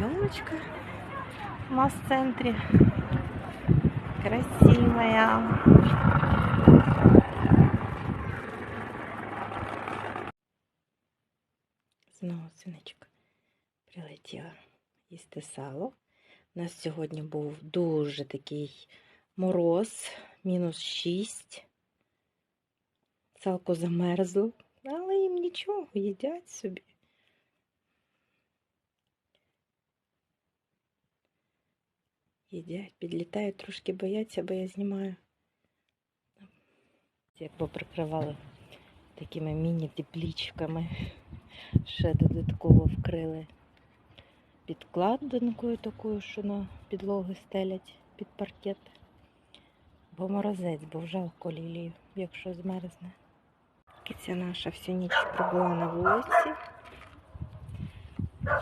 елочка в масс-центре. Красивая. Знову синичка прилетіла їсти сало. У нас сьогодні був дуже такий мороз, мінус 6. Салко замерзло, але їм нічого, їдять собі. Їдять, підлітають, трошки бояться, бо я знімаю. Як поприкривали такими міні-теплічками. Ще додатково вкрили підкладинкою такою, що на підлоги стелять під паркет. Бо морозець, бо жалко лілію, якщо змерзне. Киця наша всю ніч пробула на вулиці.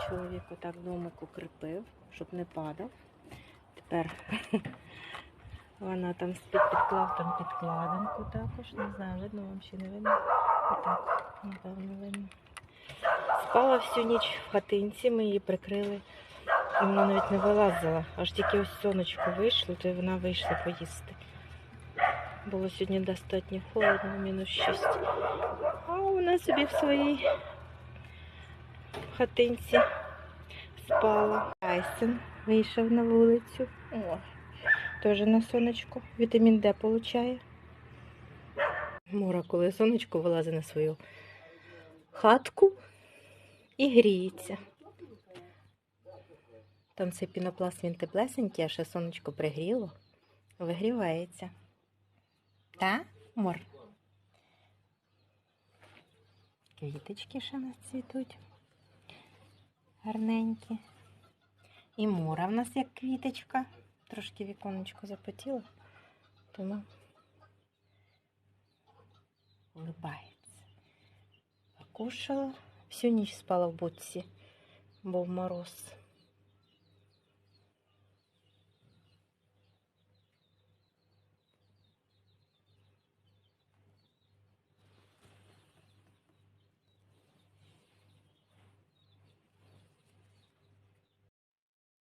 Чоловік отак домик укріпив, щоб не падав. Тепер вона там підклав там підкладинку також. Не знаю, видно вам чи не видно. Отак, напевно, видно. Спала всю ніч в хатинці, ми її прикрили. І вона навіть не вилазила. Аж тільки ось сонечко вийшло, то вона вийшла поїсти. Було сьогодні достатньо холодно, мінус 6. А вона собі в своїй хатинці спала. Айсен вийшов на вулицю. О, теж на сонечко. Вітамін Д получає. Мора, коли сонечко вилазить на свою хатку і гріється. Там цей пінопласт він теплесенький, а ще сонечко пригріло, вигрівається. Та, мор? Квіточки ще нас цвітуть. Гарненькі. І мура в нас як квіточка. Трошки віконечко запотіло, тому улибається. Покушала. Всю ніч спала в будці, був мороз.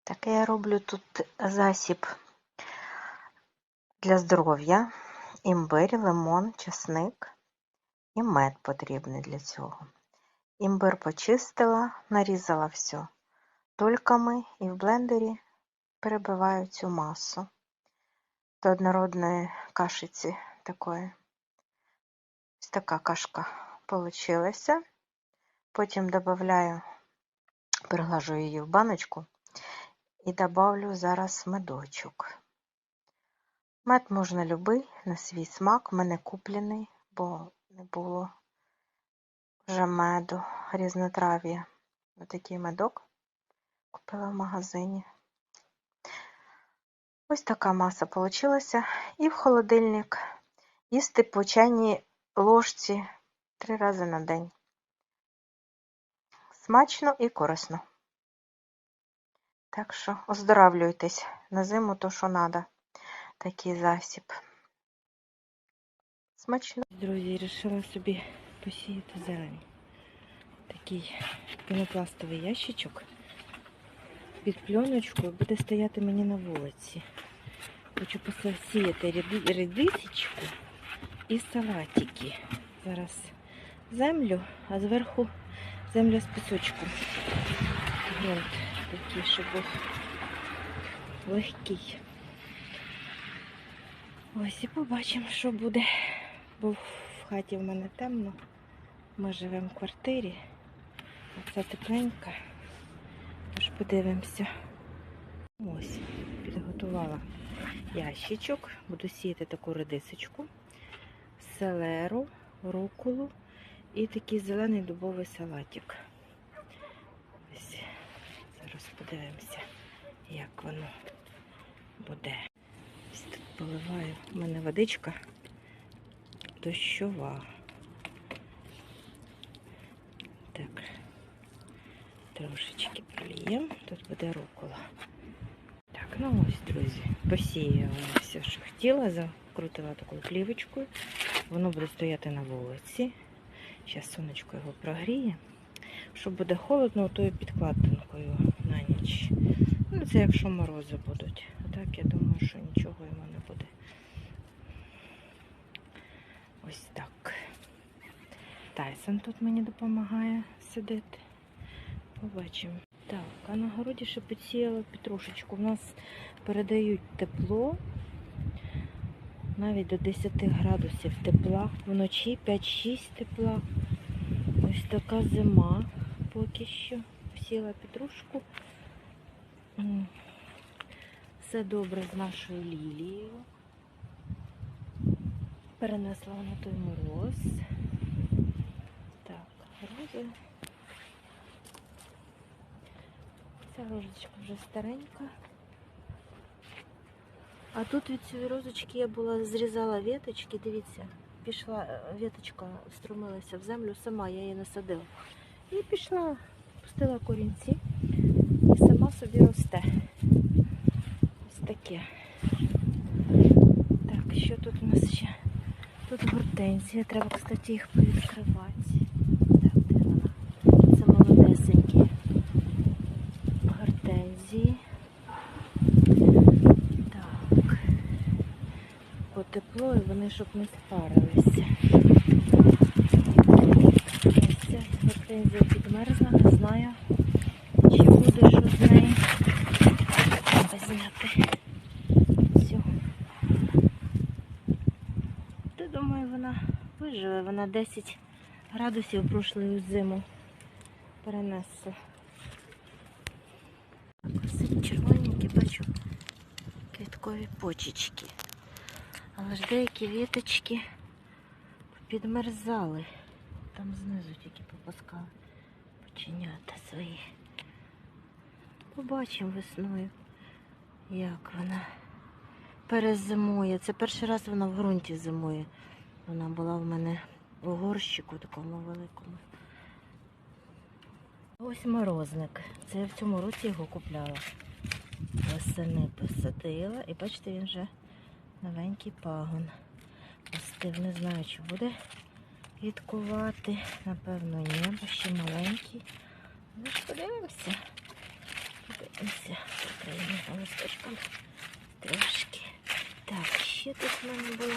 Так я роблю тут засіб для здоров'я. Імбир, лимон, чесник і мед потрібний для цього. Імбир почистила, нарізала все дольками і в блендері перебиваю цю масу до однородної кашиці такої. Ось така кашка получилася. Потім додаю, переглажу її в баночку і добавлю зараз медочок. Мед можна любий, на свій смак, в мене куплений, бо не було вже меду, різнотрав'я. Отакий медок купила в магазині. Ось така маса получилася. І в холодильник їсти по чайній ложці три рази на день. Смачно і корисно. Так що оздоравлюйтесь на зиму то, що треба. Такий засіб. Смачно. Друзі, вирішила собі посіяти зелень. Такий пінопластовий ящичок під пленочкою буде стояти мені на вулиці. Хочу посіяти редисочку і салатики. Зараз землю, а зверху земля з пісочком. Грунт такий, щоб був легкий. Ось і побачимо, що буде. Бо в хаті в мене темно. Ми живемо в квартирі. а Це тепленька. Тож подивимося. Ось, підготувала ящичок. Буду сіяти таку редисочку, селеру, руколу і такий зелений дубовий салатик. Подивимося, як воно буде. Ось тут поливаю. У мене водичка дощова. Так, трошечки проліємо. Тут буде рукола. Так, ну ось, друзі, посіяла все, що хотіла, закрутила такою плівочкою. Воно буде стояти на вулиці. Зараз сонечко його прогріє. Що буде холодно, то і підкладинкою ніч. Ну, це якщо морози будуть. А так я думаю, що нічого йому не буде. Ось так. Тайсон тут мені допомагає сидити. Побачимо. Так, а на городі ще підсіяла петрушечку. У нас передають тепло. Навіть до 10 градусів тепла. Вночі 5-6 тепла. Ось така зима поки що. Посіяла петрушку. Все добре з нашою лілією. Перенесла вона той мороз. Так, рози. Ця розочка вже старенька. А тут від цієї розочки я була зрізала віточки, дивіться, пішла віточка, струмилася в землю, сама я її насадила. І пішла, пустила корінці і сама собі росте. Ось таке. Так, що тут у нас ще? Тут гортензія, треба, кстати, їх повідкривати. Так, де? Це молодесенькі гортензії. Так. Бо і вони щоб не спарилися. Ось ця гортензія підмерзла, не знаю, чи буде що з нею. Треба зняти цю. Та думаю, вона вона 10 градусів прошлою зиму перенесла. Ось червоненькі бачу квіткові почечки. Але ж деякі віточки підмерзали. Там знизу тільки попускали починята свої. Побачимо весною, як вона перезимує. Це перший раз вона в ґрунті зимує. Вона була в мене у горщику такому великому. Ось морозник. Це я в цьому році його купляла. Восени посадила. І бачите, він вже новенький пагон. Пустив, не знаю, чи буде відкувати. Напевно, ні, бо ще маленький. Ну ж подивимося. Подивимося. Прикриємо листочком трошки. Так, ще тут в мене була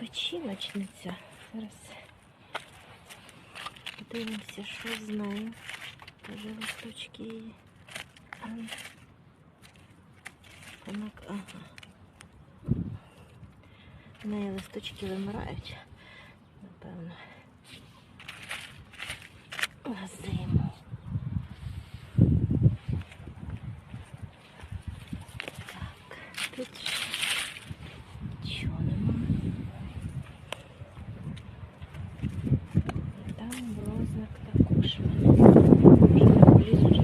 печіночниця. Зараз подивимося, що з нею. Тоже листочки її. Ага. В неї листочки вимирають, напевно. На зиму. Так, тут ще нічого немає. І там брозник також. Вже не полізу вже.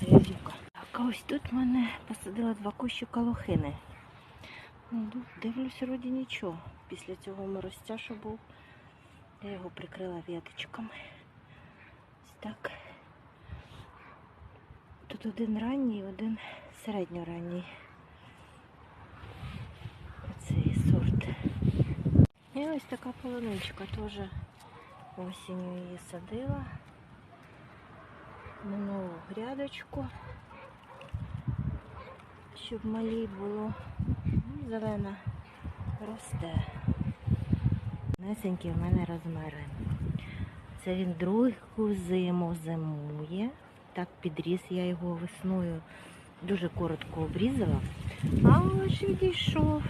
Грязюка. Так, а ось тут в мене посадила два кущі калохини. Ну, дивлюся, вроді нічого. Після цього морозця, що був, я його прикрила віточками. Ось так. Тут один ранній, один середньоранній. Оцей сорт. І ось така полуничка теж осінню її садила. Нову грядочку, щоб малі було. Ну, Зелена росте. Несенькі в мене розміри. Це він другу зиму зимує. Так підріс я його весною. Дуже коротко обрізала. Але ж відійшов.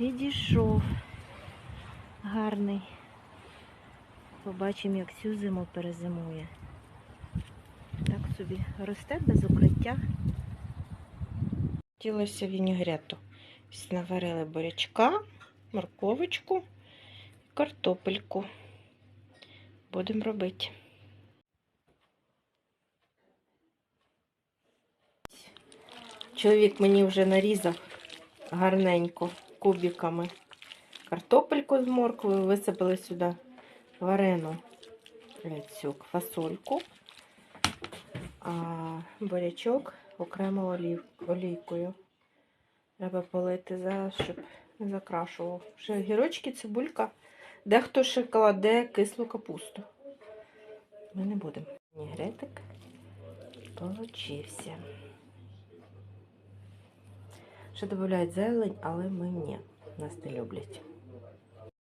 Відійшов. Гарний. Побачимо, як цю зиму перезимує. Так собі росте без укриття. Хотілося вінігрету. Наварили бурячка, морковочку, картопельку. Будемо робити. Чоловік мені вже нарізав гарненько кубиками картопельку з морквою, висипали сюди варену цю фасольку, а бурячок окремо олів, олійкою. Треба полити зараз, щоб не закрашував. Ще гірочки, цибулька. Дехто ще кладе кислу капусту. Ми не будемо. Вінігретик. получився. Ще додають зелень, але ми ні. Нас не люблять.